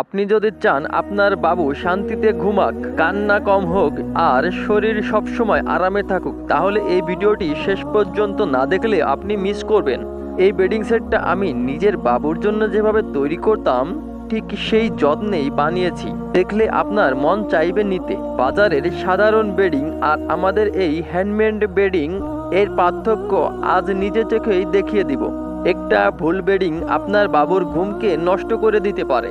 আপনি যদি চান আপনার বাবু শান্তিতে ঘুমাক, কান্না কম হোক আর শরীর সবসময় আরামে থাকুক, তাহলে এই ভিডিওটি শেষ পর্যন্ত না দেখলে আপনি মিস করবেন। এই বেডিং সেটটা আমি নিজের বাবুর জন্য যেভাবে তৈরি করতাম, ঠিক সেই যত্নেই বানিয়েছি। দেখলে আপনার মন চাইবে নিতে। বাজারের সাধারণ বেডিং আর আমাদের এই হ্যান্ডমেড বেডিং, এর পার্থক্য আজ নিজে চোখেই দেখিয়ে দিব। একটা ভুল বেডিং আপনার বাবুর ঘুমকে নষ্ট করে দিতে পারে।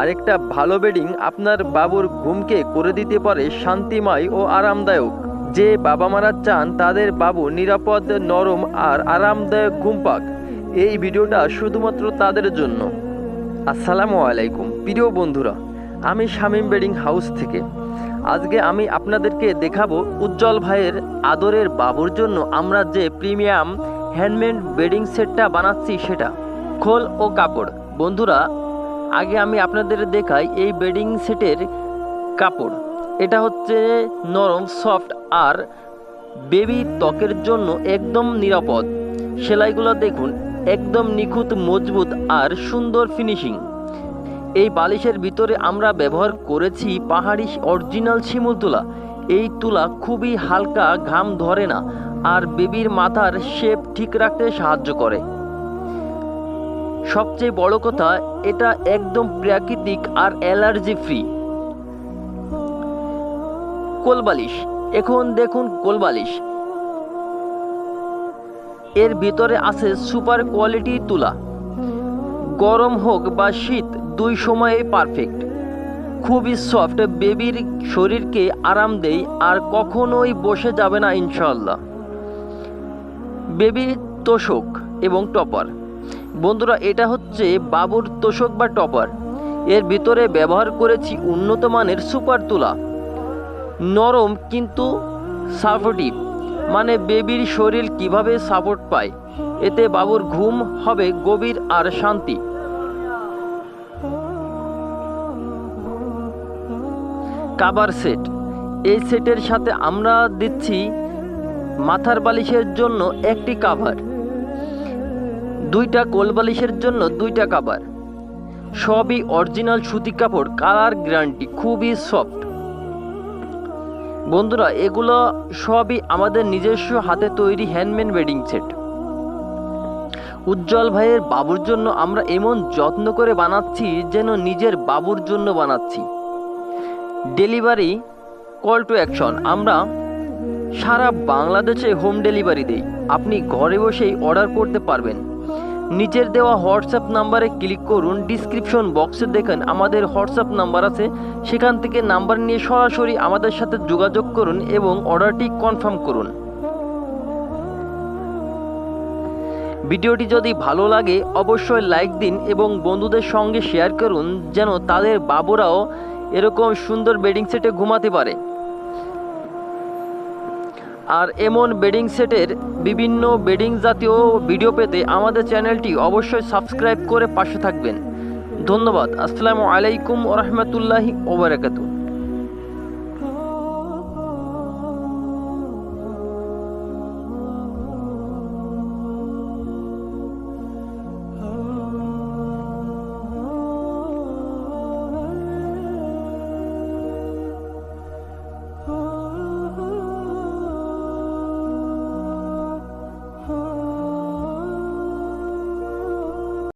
আরেকটা ভালো বেডিং আপনার বাবুর ঘুমকে করে দিতে পারে শান্তিময় ও আরামদায়ক। যে বাবা মারা চান, তাদের বাবু নিরাপদ, নরম আর আরামদায়ক ঘুম পাক এই ভিডিওটা শুধুমাত্র তাদের জন্য। আসসালামু আলাইকুম, প্রিয় বন্ধুরা, আমি শামীম বেডিং হাউস থেকে। আজকে আমি আপনাদেরকে দেখাবো উজ্জ্বল ভাইয়ের আদরের বাবুর জন্য আমরা যে প্রিমিয়াম হ্যান্ডমেড বেডিং সেটটা বানাচ্ছি সেটা। খোল ও কাপড়। বন্ধুরা আগে আমি আপনাদের দেখাই এই বেডিং সেটের কাপড়। এটা হচ্ছে নরম, সফট আর বেবি ত্বকের জন্য একদম নিরাপদ। সেলাইগুলো দেখুন, একদম নিখুঁত, মজবুত আর সুন্দর ফিনিশিং। এই বালিশের ভিতরে আমরা ব্যবহার করেছি পাহাড়ি অরিজিনাল শিমুল তুলা। এই তুলা খুবই হালকা, ঘাম ধরে না, আর বেবির মাথার শেপ ঠিক রাখতে সাহায্য করে। সবচেয়ে বড় কথা, এটা একদম প্রাকৃতিক আর অ্যালার্জি ফ্রি। কোলবালিশ, এখন দেখুন কোলবালিশ। এর ভিতরে আছে সুপার কোয়ালিটি তুলা। গরম হোক বা শীত, দুই সময়ে পারফেক্ট। খুবই সফট, বেবির শরীরকে আরাম দেয় আর কখনোই বসে যাবে না ইনশাল্লাহ বেবি তোষক এবং টপার। বন্ধুরা, এটা হচ্ছে বাবুর তোষক বা টপার। এর ভিতরে ব্যবহার করেছি উন্নত মানের সুপার তুলা। নরম কিন্তু সাপোর্টিভ মানে বেবির শরীর কীভাবে সাপোর্ট পায়, এতে বাবুর ঘুম হবে গভীর আর শান্তি। কাবার সেট, এই সেটের সাথে আমরা দিচ্ছি মাথার বালিশের জন্য একটি কাভার। দুইটা কোল বালিশের জন্য দুইটা কাভার সবই অরিজিনাল সুতি কাপড়, কালার গ্যারান্টি, খুবই সফট। বন্ধুরা, এগুলো সবই আমাদের নিজস্ব হাতে তৈরি হ্যান্ডমেড ওয়েডিং সেট উজ্জ্বল ভাইয়ের বাবুর জন্য আমরা এমন যত্ন করে বানাচ্ছি যেন নিজের বাবুর জন্য বানাচ্ছি। ডেলিভারি কল টু অ্যাকশন আমরা সারা বাংলাদেশে হোম ডেলিভারি দেই। আপনি ঘরে বসেই অর্ডার করতে পারবেন। নিচের দেওয়া হোয়াটসঅ্যাপ নাম্বারে ক্লিক করুন ডিসক্রিপশন বক্সে দেখেন আমাদের হোয়াটসঅ্যাপ নাম্বার আছে। সেখান থেকে নাম্বার নিয়ে সরাসরি আমাদের সাথে যোগাযোগ করুন এবং অর্ডারটি কনফার্ম করুন। ভিডিওটি যদি ভালো লাগে, অবশ্যই লাইক দিন এবং বন্ধুদের সঙ্গে শেয়ার করুন, যেন তাদের বাবুরাও এরকম সুন্দর বেডিং সেটে ঘুমাতে পারে। আর এমন বেডিং সেটের বিভিন্ন বেডিং জাতীয় ভিডিও পেতে আমাদের চ্যানেলটি অবশ্যই সাবস্ক্রাইব করে পাশে থাকবেন। ধন্যবাদ। আসসালামু আলাইকুম ওরহমতুল্লাহি ওবরাকাতু